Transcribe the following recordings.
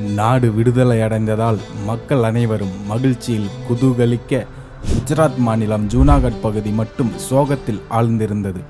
நாடு விடுதலை அடைந்ததால் மக்கள் அனைவரும் மகிழ்ச்சியில் குதூகலிக்க குஜராத் மாநிலம் ஜூனாகட் பகுதி மட்டும் சோகத்தில் ஆழ்ந்திருந்தது.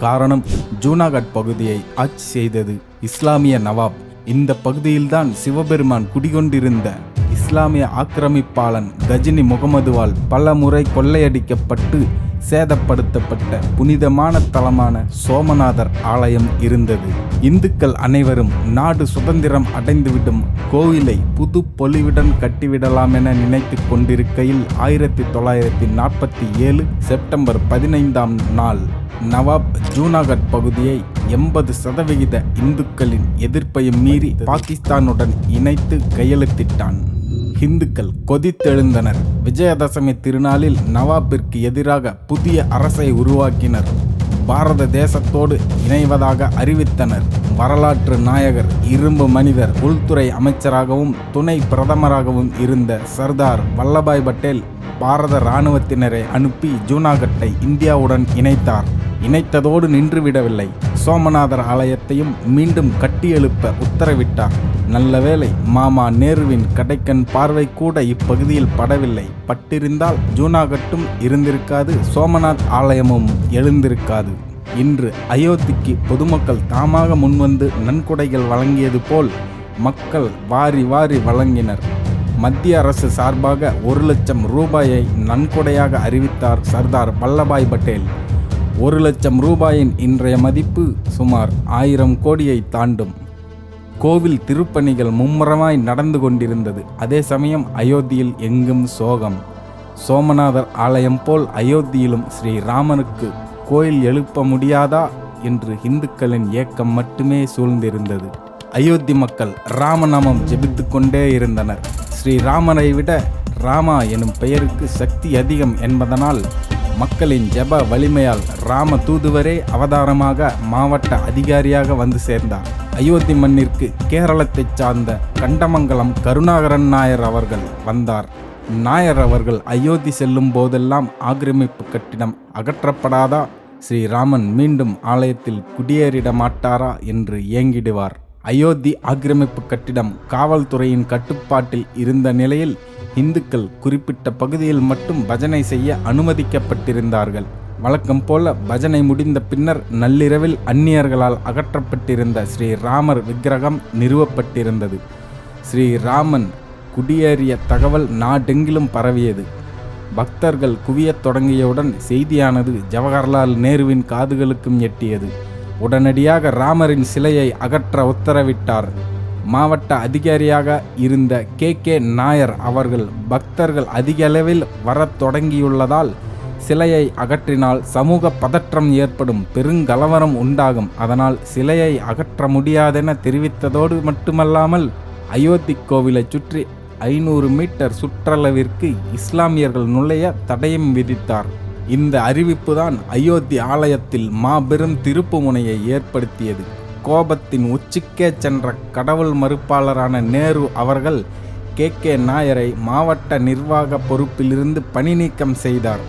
காரணம் ஜூனாகட் பகுதியை ஆட்சி செய்தது இஸ்லாமிய நவாப். இந்த பகுதியில்தான் சிவபெருமான் குடிகொண்டிருந்த இஸ்லாமிய ஆக்கிரமிப்பாளன் கஜினி முகமதுவால் பல முறை கொள்ளையடிக்கப்பட்டு சேதப்படுத்தப்பட்ட புனிதமான தலமான சோமநாதர் ஆலயம் இருந்தது. இந்துக்கள் அனைவரும் நாடு சுதந்திரம் அடைந்துவிடும் கோவிலை புது பொலிவுடன் கட்டிவிடலாம் என நினைத்து கொண்டிருக்கையில் ஆயிரத்தி தொள்ளாயிரத்தி நாற்பத்தி ஏழு செப்டம்பர் பதினைந்தாம் நாள் நவாப் ஜூனாகட் பகுதியை எண்பது சதவிகித இந்துக்களின் எதிர்ப்பையும் மீறி பாகிஸ்தானுடன் இணைத்து கையெழுத்திட்டான். ஹிந்துக்கள் கொதித்தெழுந்தனர். விஜயதசமி திருநாளில் நவாபிற்கு எதிராக புதிய அரசை உருவாக்கினர். பாரத தேசத்தோடு இணைவதாக அறிவித்தனர். வரலாற்று நாயகர் இரும்பு மனிதர் உள்துறை அமைச்சராகவும் துணை பிரதமராகவும் இருந்த சர்தார் வல்லபாய் பட்டேல் பாரத இராணுவத்தினரை அனுப்பி ஜூனாகட்டை இந்தியாவுடன் இணைத்தார். இணைத்ததோடு நின்றுவிடவில்லை. சோமநாதர் ஆலயத்தையும் மீண்டும் கட்டியெழுப்ப உத்தரவிட்டார். நல்லவேளை மாமா நேருவின் கடைக்கண் பார்வை கூட இப்பகுதியில் படவில்லை. பட்டிருந்தால் ஜூனாகட்டும் இருந்திருக்காது சோமநாத் ஆலயமும் எழுந்திருக்காது. இன்று அயோத்திக்கு பொதுமக்கள் தாமாக முன்வந்து நன்கொடைகள் வழங்கியது போல் மக்கள் வாரி வாரி வழங்கினர். மத்திய அரசு சார்பாக ஒரு லட்சம் ரூபாயை நன்கொடையாக அறிவித்தார் சர்தார் வல்லபாய் பட்டேல். ஒரு லட்சம் ரூபாயின் இன்றைய மதிப்பு சுமார் ஆயிரம் கோடியை தாண்டும். கோவில் திருப்பணிகள் மும்முரமாய் நடந்து கொண்டிருந்தது. அதே சமயம் அயோத்தியில் எங்கும் சோகம். சோமநாதர் ஆலயம் போல் அயோத்தியிலும் ஸ்ரீராமனுக்கு கோயில் எழுப்ப முடியாதா என்று இந்துக்களின் ஏக்கம் மட்டுமே சூழ்ந்திருந்தது. அயோத்தி மக்கள் ராமநாமம் ஜெபித்து கொண்டே இருந்தனர். ஸ்ரீராமனை விட ராமா எனும் பெயருக்கு சக்தி அதிகம் என்பதனால் மக்களின் ஜெப வலிமையால் ராம தூதுவரே அவதாரமாக மாவட்ட அதிகாரியாக வந்து சேர்ந்தார். அயோத்தி மண்ணிற்கு கேரளத்தைச் சார்ந்த கண்டமங்கலம் கருணாகரன் நாயர் அவர்கள் வந்தார். நாயர் அவர்கள் அயோத்தி செல்லும் போதெல்லாம் ஆக்கிரமிப்பு கட்டிடம் அகற்றப்படாதா? ஸ்ரீராமன் மீண்டும் ஆலயத்தில் குடியேறிட மாட்டாரா? என்று ஏங்கிடுவார். அயோத்தி ஆக்கிரமிப்பு கட்டிடம் காவல்துறையின் கட்டுப்பாட்டில் இருந்த நிலையில் இந்துக்கள் குறிப்பிட்ட பகுதியில் மட்டும் பஜனை செய்ய அனுமதிக்கப்பட்டிருந்தார்கள். வழக்கம் போல பஜனை முடிந்த பின்னர் நள்ளிரவில் அந்நியர்களால் அகற்றப்பட்டிருந்த ஸ்ரீராமர் விக்கிரகம் நிறுவப்பட்டிருந்தது. ஸ்ரீராமன் குடியேறிய தகவல் நாடெங்கிலும் பரவியது. பக்தர்கள் குவியத் தொடங்கியவுடன் செய்தியானது ஜவஹர்லால் நேருவின் காதுகளுக்கும் எட்டியது. உடனடியாக ராமரின் சிலையை அகற்ற உத்தரவிட்டார். மாவட்ட அதிகாரியாக இருந்த கே. கே. நாயர் அவர்கள் பக்தர்கள் அதிக அளவில் வரத் தொடங்கியுள்ளதால் சிலையை அகற்றினால் சமூக பதற்றம் ஏற்படும் பெருங்கலவரம் உண்டாகும். அதனால் சிலையை அகற்ற முடியாதென தெரிவித்ததோடு மட்டுமல்லாமல் அயோத்தி கோவிலை சுற்றி ஐநூறு மீட்டர் சுற்றளவிற்கு இஸ்லாமியர்கள் நுழைய தடயம் விதித்தார். இந்த அறிவிப்புதான் அயோத்தி ஆலயத்தில் மாபெரும் திருப்பு முனையை ஏற்படுத்தியது. கோபத்தின் உச்சிக்கே சென்ற கடவுள் மறுப்பாளரான நேரு அவர்கள் கே. கே. நாயரை மாவட்ட நிர்வாக பொறுப்பிலிருந்து பணி நீக்கம் செய்தார்.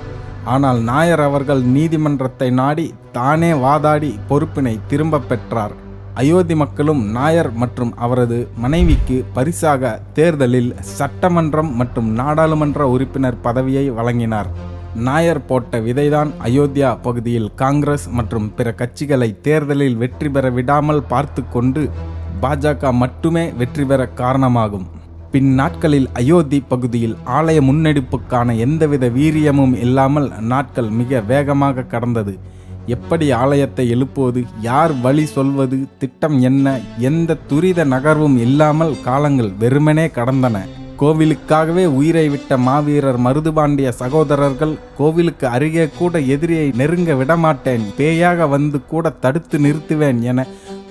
ஆனால் நாயர் அவர்கள் நீதிமன்றத்தை நாடி தானே வாதாடி பொறுப்பினை திரும்ப பெற்றார். அயோத்தி மக்களும் நாயர் மற்றும் அவரது மனைவிக்கு பரிசாக தேர்தலில் சட்டமன்றம் மற்றும் நாடாளுமன்ற உறுப்பினர் பதவியை வழங்கினார். நாயர் போட்ட விதைதான் அயோத்தியா பகுதியில் காங்கிரஸ் மற்றும் பிற கட்சிகளை தேர்தலில் வெற்றி பெற விடாமல் பார்த்து கொண்டு பாஜக மட்டுமே வெற்றி பெற காரணமாகும். பின் நாட்களில் அயோத்தி பகுதியில் ஆலய முன்னெடுப்புக்கான எந்தவித வீரியமும் இல்லாமல் நாட்கள் மிக வேகமாக கடந்தது. எப்படி ஆலயத்தை எழுப்புவது யார் வழி சொல்வது திட்டம் என்ன எந்த துரித நகர்வும் இல்லாமல் காலங்கள் வெறுமனே கடந்தன. கோவிலுக்காகவே உயிரை விட்ட மாவீரர் மருதுபாண்டிய சகோதரர்கள் கோவிலுக்கு அருகே கூட எதிரியை நெருங்க விடமாட்டேன் பேயாக வந்து கூட தடுத்து நிறுத்துவேன் என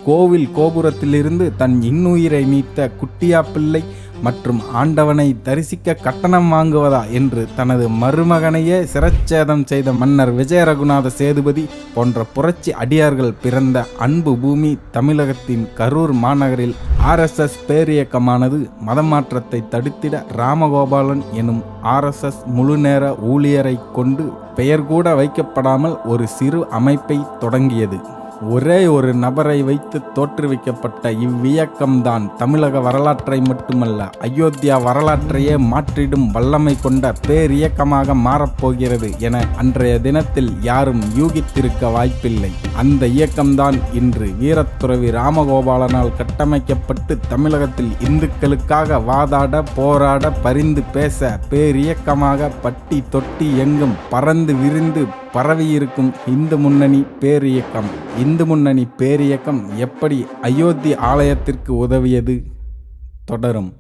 கோவில் கோபுரத்திலிருந்து தன் இன்னுயிரை மீட்ட குட்டியா பிள்ளை மற்றும் ஆண்டவனை தரிசிக்க கட்டணம் வாங்குவதா என்று தனது மருமகனையே சிரச்சேதம் செய்த மன்னர் விஜய ரகுநாத சேதுபதி போன்ற புரட்சி அடியார்கள் பிறந்த அன்பு பூமி தமிழகத்தின் கரூர் மாநகரில் ஆர்எஸ்எஸ் பேரியக்கமானது மதமாற்றத்தை தடுத்திட ராமகோபாலன் எனும் ஆர்எஸ்எஸ் முழுநேர ஊழியரை கொண்டு பெயர் கூட வைக்கப்படாமல் ஒரு சிறு அமைப்பை தொடங்கியது. ஒரே ஒரு நபரை வைத்து தோற்றுவிக்கப்பட்ட இவ்வியக்கம்தான் தமிழக வரலாற்றை மட்டுமல்ல அயோத்தியா வரலாற்றையே மாற்றிடும் வல்லமை கொண்ட பேரியக்கமாக மாறப்போகிறது என அன்றைய தினத்தில் யாரும் யூகித்திருக்க வாய்ப்பில்லை. அந்த இயக்கம்தான் இன்று வீரத்துறவி ராமகோபாலனால் கட்டமைக்கப்பட்டு தமிழகத்தில் இந்துக்களுக்காக வாதாட போராட பரிந்து பேச பேரியக்கமாக பட்டி தொட்டி எங்கும் பறந்து விரிந்து பரவியிருக்கும் இந்து முன்னணி பேரியக்கம் இந்து முன்னணி பேரியக்கம் எப்படி அயோத்தி ஆலயத்திற்கு உதவியது? தொடரும்.